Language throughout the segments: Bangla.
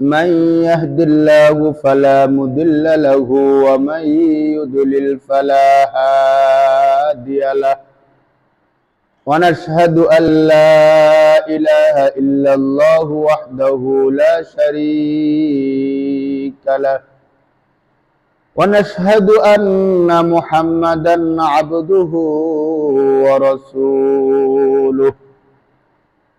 من يهد الله فلا مضل له ومن يضلل فلا هادي له. ونشهد أن لا إله إلا الله وحده لا شريك له. ونشهد أن محمدا عبده ورسوله.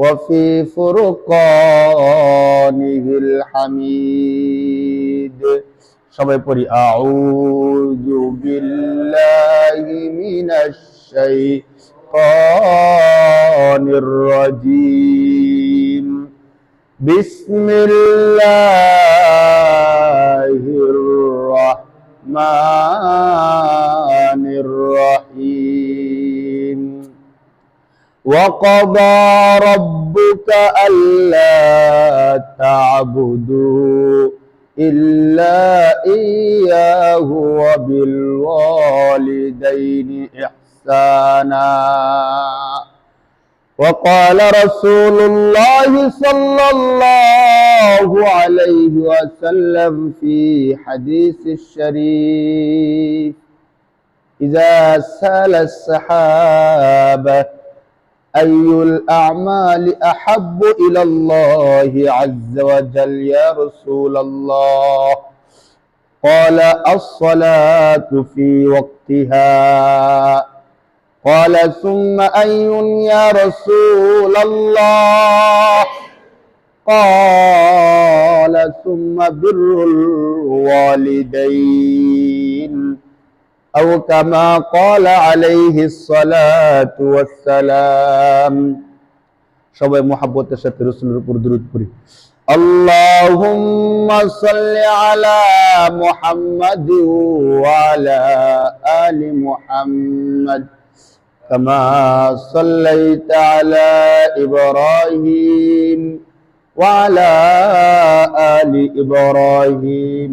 وفي فرقانه الحميد সবাই পড়ি আউযু বিল্লাহি মিনাশ শাইতানির রাজীম বিসমিল্লাহির রহমানির وقضى ربك ألا تعبدوا إلا إياه وبالوالدين إحسانا وقال رسول الله صلى الله عليه وسلم في حديث الشريف إذا سال السحابة أي الأعمال أحب إلى الله عز وجل يا رسول الله؟ قال الصلاة في وقتها. قال ثم أي يا رسول الله؟ قال ثم بر الوالدين. أو كما قال عليه الصلاة والسلام সবাই মোহাব্বতের সাথে রসুলের উপর দূরত করি اللهم صل على محمد وعلى آل محمد كما صليت على إبراهيم وعلى آل إبراهيم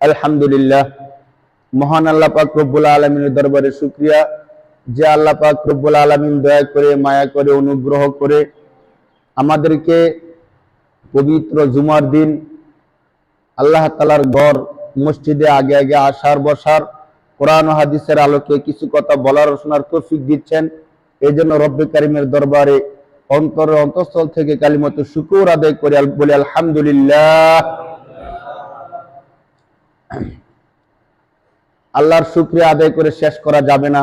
আলহামদুলিল্লাহ। মহান আল্লাহ পাক রব্বুল আলমিনের দরবারে শুক্রিয়া। যে আল্লাহ পাক রব্বুল আলমিন দয়া করে, মায়া করে, অনুগ্রহ করে আমাদেরকে পবিত্র জুমার দিন আল্লাহ তালার গড় মসজিদে আগে আগে আসার, বসার, কোরআন হাদিসের আলোকে কিছু কথা বলার শোনার তৌফিক দিচ্ছেন। এই জন্য রব্বে কারিমের দরবারে অন্তরের অন্তঃস্থল থেকে কালিমত শুকুর আদায় করে। বলে আলহামদুলিল্লাহ। আল্লাহর শুক্রিয়া আদায় করে শেষ করা যাবে না।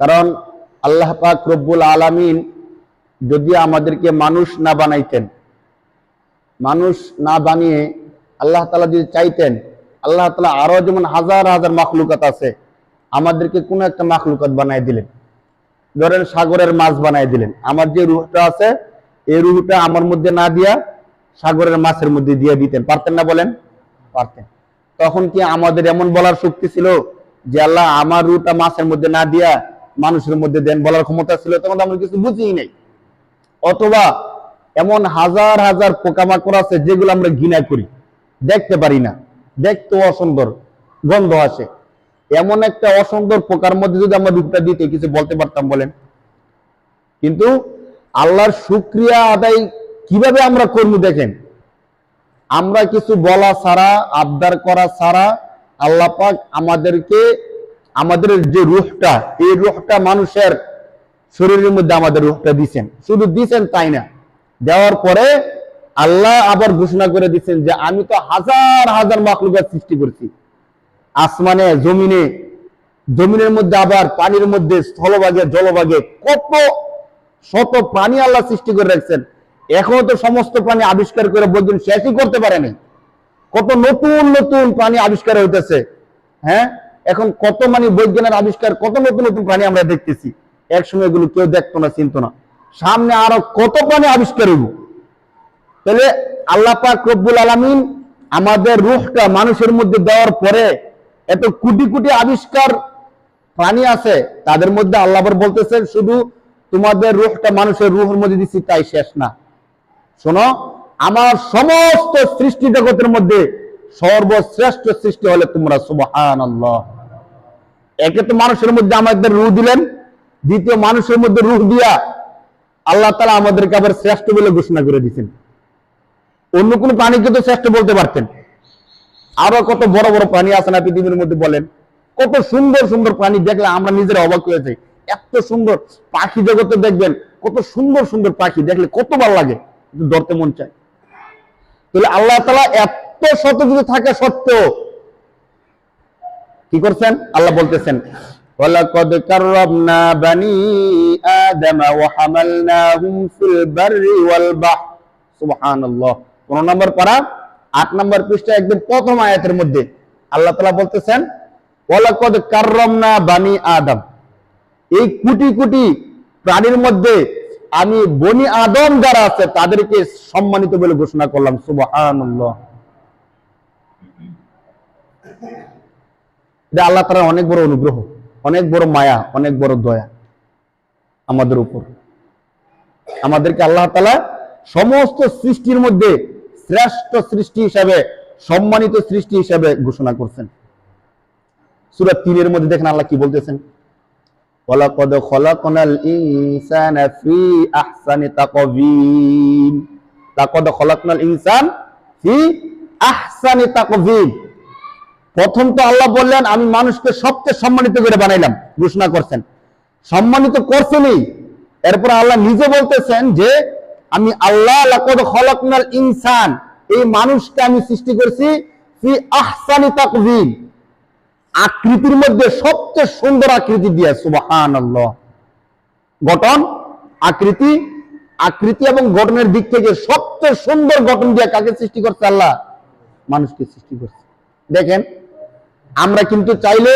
কারণ আল্লাহ পাক রব্বুল আলামিন যদি আমাদেরকে মানুষ না বানাইতেন, মানুষ না বানিয়ে আল্লাহ তালা যদি চাইতেন, আল্লাহ তালা আরও যেমন হাজার হাজার মাখলুকাত আছে, আমাদেরকে কোনো একটা মাখলুকাত বানাই দিলেন। ধরেন সাগরের মাছ বানাই দিলেন। আমার যে রুহটা আছে, এই রুহটা আমার মধ্যে না দিয়া সাগরের মাছের মধ্যে দিয়ে দিতেন। পারতেন না বলেন? পারতেন। তখন কি আমাদের এমন বলার শক্তি ছিল যে আল্লাহ আমার রুটা মাছের মধ্যে না দিয়া মানুষের মধ্যে দেন বলার ক্ষমতা ছিল? তখন আমরা কিছু বুঝিই নাই। অথবা এমন হাজার হাজার পোকামাকড় আছে যেগুলো আমরা ঘৃণা করি। দেখতে পারি না। দেখতে অসুন্দর গন্ধ আসে। এমন একটা অসুন্দর পোকার মধ্যে যদি আমরা রূপটা দিতে কিছু বলতে পারতাম বলেন। কিন্তু আল্লাহর শুক্রিয়া আদায় কীভাবে আমরা করব দেখেন? আমরা কিছু বলা ছাড়া, আবদার করা ছাড়া আল্লাহ পাক আমাদেরকে, আমাদের যে রুহটা, এই রুহটা মানুষের শরীরের মধ্যে আমাদের রুহটা দিছেন। শুধু দিছেন তাই না? দেওয়ার পরে আল্লাহ আবার ঘোষণা করে দিচ্ছেন যে, আমি তো হাজার হাজার মাকলুকার সৃষ্টি করছি। আসমানে, জমিনে, জমিনের মধ্যে আবার পানির মধ্যে স্থলভাগে, জলভাগে কত শত প্রাণী আল্লাহ সৃষ্টি করে রাখছেন। এখনও তো সমস্ত প্রাণী আবিষ্কার করে বৈজ্ঞানিক শেষই করতে পারেনি। কত নতুন নতুন প্রাণী আবিষ্কার হইতেছে। হ্যাঁ? এখন কত মানে বৈজ্ঞানিক আবিষ্কার, কত নতুন নতুন প্রাণী আমরা দেখতেছি। একসময় এগুলো কেউ দেখতো না, চিনতো না। সামনে আরও কত প্রাণী আবিষ্কার হইব? তাহলে আল্লাহ পাক রব্বুল আলামিন আমাদের রুহটা মানুষের মধ্যে দেওয়ার পরে এত কোটি কোটি আবিষ্কার প্রাণী আছে, তাদের মধ্যে আল্লাহ বলতেছেন, শুধু তোমাদের রুহটা মানুষের রুহের মধ্যে দিচ্ছি তাই শেষ না। শোনো, আমার সমস্ত সৃষ্টি জগতের মধ্যে সর্বশ্রেষ্ঠ সৃষ্টি হলে তোমরা সুবহান আল্লাহ একে তো মানুষের মধ্যে আমাদের রুহ দিলেন, দ্বিতীয় মানুষের মধ্যে রুহ দিয়া আল্লাহ তালা আমাদেরকে আবার শ্রেষ্ঠ বলে ঘোষণা করে দিয়েছেন। অন্য কোন প্রাণীকে তো শ্রেষ্ঠ বলতে পারতেন। আরও কত বড় বড় প্রাণী আছে না পৃথিবীর মধ্যে বলেন। কত সুন্দর সুন্দর প্রাণী দেখলে আমরা নিজেরা অবাক হয়ে যাই। এত সুন্দর পাখি জগতে দেখবেন, কত সুন্দর সুন্দর পাখি দেখলে কত ভালো লাগে। ধরতে মন চায় তাহলে আল্লাহ তালা এত শত যদি থাকে সত্য কি করছেন আল্লাহ বলতেছেন ولقد كرمنا بني آدم وحملناهم في البر والبحر سبحان الله কোন নম্বর পারা আট নম্বর পৃষ্ঠা একদম প্রথম আয়াতের মধ্যে আল্লাহ তালা বলতেছেন ওয়ালাকদ কাররামনা বানি আদম এই কোটি কোটি প্রাণীর মধ্যে আমি বনি আদম যারা আছে, তাদেরকে সম্মানিত বলে ঘোষণা করলাম এটা আল্লাহ তাআলার অনেক বড় অনুগ্রহ, অনেক বড় মায়া, অনেক বড় দয়া আমাদের উপর। আমাদেরকে আল্লাহ তাআলা সমস্ত সৃষ্টির মধ্যে শ্রেষ্ঠ সৃষ্টি হিসাবে, সম্মানিত সৃষ্টি হিসাবে ঘোষণা করছেন। সূরা 3 এর মধ্যে দেখেন আল্লাহ কি বলতেছেন? ওয়ালাকাদ খলাকনাল ইনসানা ফি আহসানি তাকওয়িম। লাকাদ খলাকনাল ইনসান ফি আহসানি তাকওয়িম। প্রথম তো আল্লাহ বললেন, আমি মানুষকে সবচেয়ে সম্মানিত করে বানাইলাম, ঘোষণা করছেন। সম্মানিত করছেনই। এরপর আল্লাহ নিজে বলতেছেন যে, আমি আল্লাহ লাকাদ খলাকনাল ইনসান, এই মানুষকে আমি সৃষ্টি করেছি ফি আহসানি তাকওয়িম। আকৃতির মধ্যে সবচেয়ে সুন্দর আকৃতি দিয়ে সুবাহান গঠন, আকৃতি আকৃতি এবং গঠনের দিক থেকে সবচেয়ে সুন্দর গঠন দিয়ে কাকে সৃষ্টি করছে আল্লাহ? মানুষকে সৃষ্টি করছে। দেখেন, আমরা কিন্তু চাইলে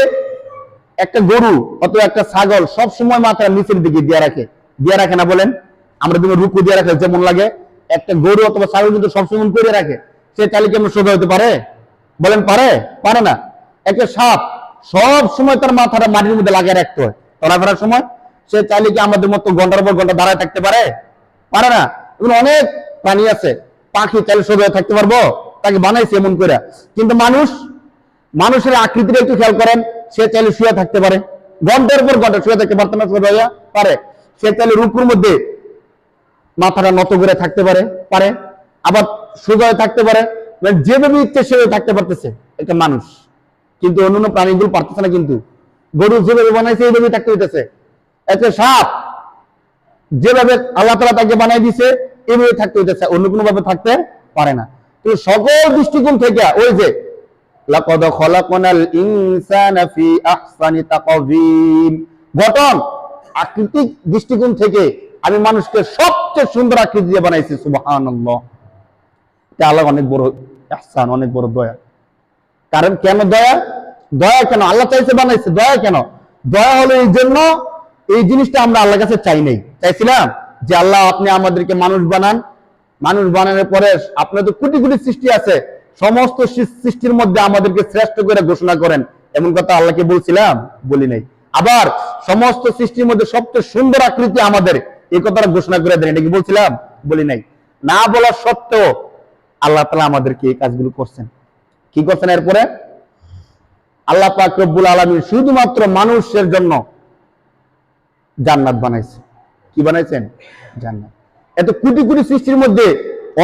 একটা গরু অথবা একটা ছাগল সব সময় মাথা নিচের দিকে দিয়ে রাখে। দিয়ে রাখে না বলেন? আমরা তুমি রুকু দিয়ে রাখে, যেমন লাগে, একটা গরু অথবা ছাগল কিন্তু সবসময় করে রাখে। সে চাইলে কেমন সোজা হতে পারে? বলেন পারে? পারে না। একটা সাপ, সব সময় তার মাথাটা মাটির মধ্যে লাগিয়ে রাখতে হয়। চলাফেরার সময় সে চাইলে কি আমাদের মতো ঘণ্টার পর ঘণ্টা দাঁড়ায় থাকতে পারে? পারে না। এগুলো অনেক প্রাণী আছে, পাখি চাইলে সোজা থাকতে পারব, তাকে বানাইছে এমন করে। কিন্তু মানুষ, মানুষের আকৃতিটা একটু খেয়াল করেন, সে চাইলে শুয়ে থাকতে পারে। ঘণ্টার পর ঘণ্টা শুয়ে থাকতে পারতো না পারে। সে চাইলে রূপুর মধ্যে মাথাটা নত করে থাকতে পারে পারে। আবার সোজা থাকতে পারে। মানে যেভাবে ইচ্ছে সেভাবে থাকতে পারতেছে একটা মানুষ। কিন্তু অন্যান্য প্রাণীগুলো পারতেছে না কিন্তু। গরু যেভাবে বানাইছে, এইভাবে থাকতে হইতেছে একটা সাপ যেভাবে আল্লাহ তালা তাকে বানাই দিছে, এইভাবে থাকতে হইতেছে অন্য কোনো ভাবে থাকতে পারে না। তো সকল দৃষ্টিকোণ থেকে ওই যে, লাকাদ খলাকনাল ফি আহসানি গঠন আকৃতিক দৃষ্টিকোণ থেকে আমি মানুষকে সবচেয়ে সুন্দর আকৃতি দিয়ে বানাইছি, সুবহানাল্লাহ। এটা আল্লাহ অনেক বড় অনেক বড় দয়া। কারণ কেন দয়া? দয়া কেন? আল্লাহ চাইছে বানাইছে। দয়া কেন? দয়া হলো এই জন্য এই জিনিসটা আমরা আল্লাহর কাছে চাই নাই। চাইছিলাম যে আল্লাহ আপনি আমাদেরকে মানুষ বানান। মানুষ বানানোর পরে আপনার তো কোটি কোটি সৃষ্টি আছে। সমস্ত সৃষ্টির মধ্যে আমাদেরকে শ্রেষ্ঠ করে ঘোষণা করেন। এমন কথা আল্লাহকে বলছিলাম, বলি নাই। আবার সমস্ত সৃষ্টির মধ্যে সবচেয়ে সুন্দর আকৃতি আমাদের এই কথাটা ঘোষণা করে দেন। এটা কি বলছিলাম? বলি নাই। না বলা সত্ত্বেও আল্লাহ তালা আমাদেরকে এই কাজগুলো করছেন। কি করছেন এরপরে? আল্লাহ পাক রব্বুল আলামিন শুধুমাত্র মানুষের জন্য জান্নাত বানাইছে। কি বানাইছেন? জান্নাত। এত কোটি কোটি সৃষ্টির মধ্যে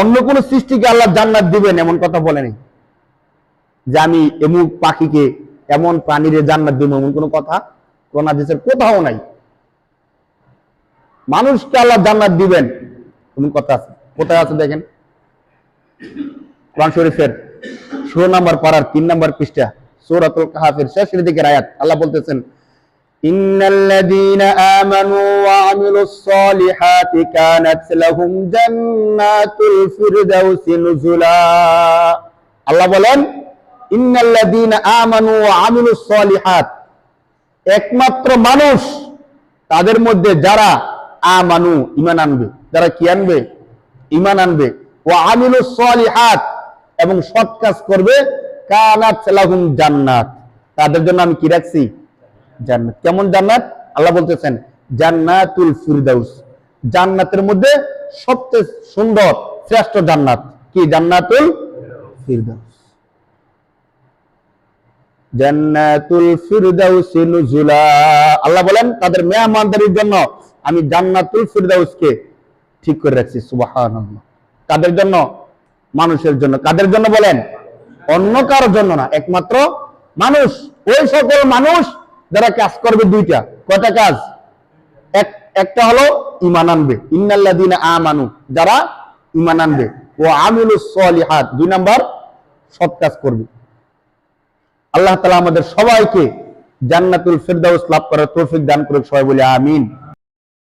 অন্য কোন সৃষ্টিকে আল্লাহ জান্নাত দিবেন এমন কথা বলেনি। যে আমি এমুক পাখিকে, এমন প্রাণীরে জান্নাত দিব এমন কোনো কথা কোন হাদিসের কোথাও নাই। মানুষকে আল্লাহ জান্নাত দিবেন এমন কথা আছে। কোথায় আছে দেখেন? কোরআন শরীফের ষোলো নম্বর পাড়ার তিন নম্বর পৃষ্ঠা সূরাতুল কাহাফের শেষের দিকের আয়াত আল্লাহ বলতেছেন إن الذين آمنوا وعملوا الصالحات كانت لهم جنات الفردوس نزلا আল্লাহ বলেন ইন্নাল্লাযীনা আমানু ওয়া আমিলুস সলিহাত একমাত্র মানুষ তাদের মধ্যে যারা আমানু ঈমান আনবে যারা কি আনবে ঈমান আনবে ওয়া আমিলুস সলিহাত এবং সৎ কাজ করবে জান্নাত। তাদের জন্য আমি কি রাখছি? জান্নাত। কেমন জান্নাত? আল্লাহ বলতেছেন, জান্নাতুল ফিরদাউস। জান্নাতের মধ্যে সবচেয়ে সুন্দর, শ্রেষ্ঠ জান্নাত কি? জান্নাতুল ফিরদাউস। জান্নাতুল ফিরদাউস নুজুলা। আল্লাহ বলেন, তাদের মেহমানদারির জন্য আমি জান্নাতুল ফিরদাউসকে ঠিক করে রাখছি, সুবহানাল্লাহ। তাদের জন্য মানুষের জন্য। কাদের জন্য বলেন? অন্য কারোর জন্য না, একমাত্র মানুষ। ওই সকল মানুষ যারা কাজ করবে দুইটা। কয়টা কাজ? একটা হলো ইমান আনবে। ইন্নাল্লাযীনা আমানু, যারা ইমান আনবে। ও আমিলুস সলিহাত, দুই নাম্বার, সৎ কাজ করবে। আল্লাহ তালা আমাদের সবাইকে জান্নাতুল ফিরদাউস লাভ করার তৌফিক দান করুক, সবাই বলে আমিন।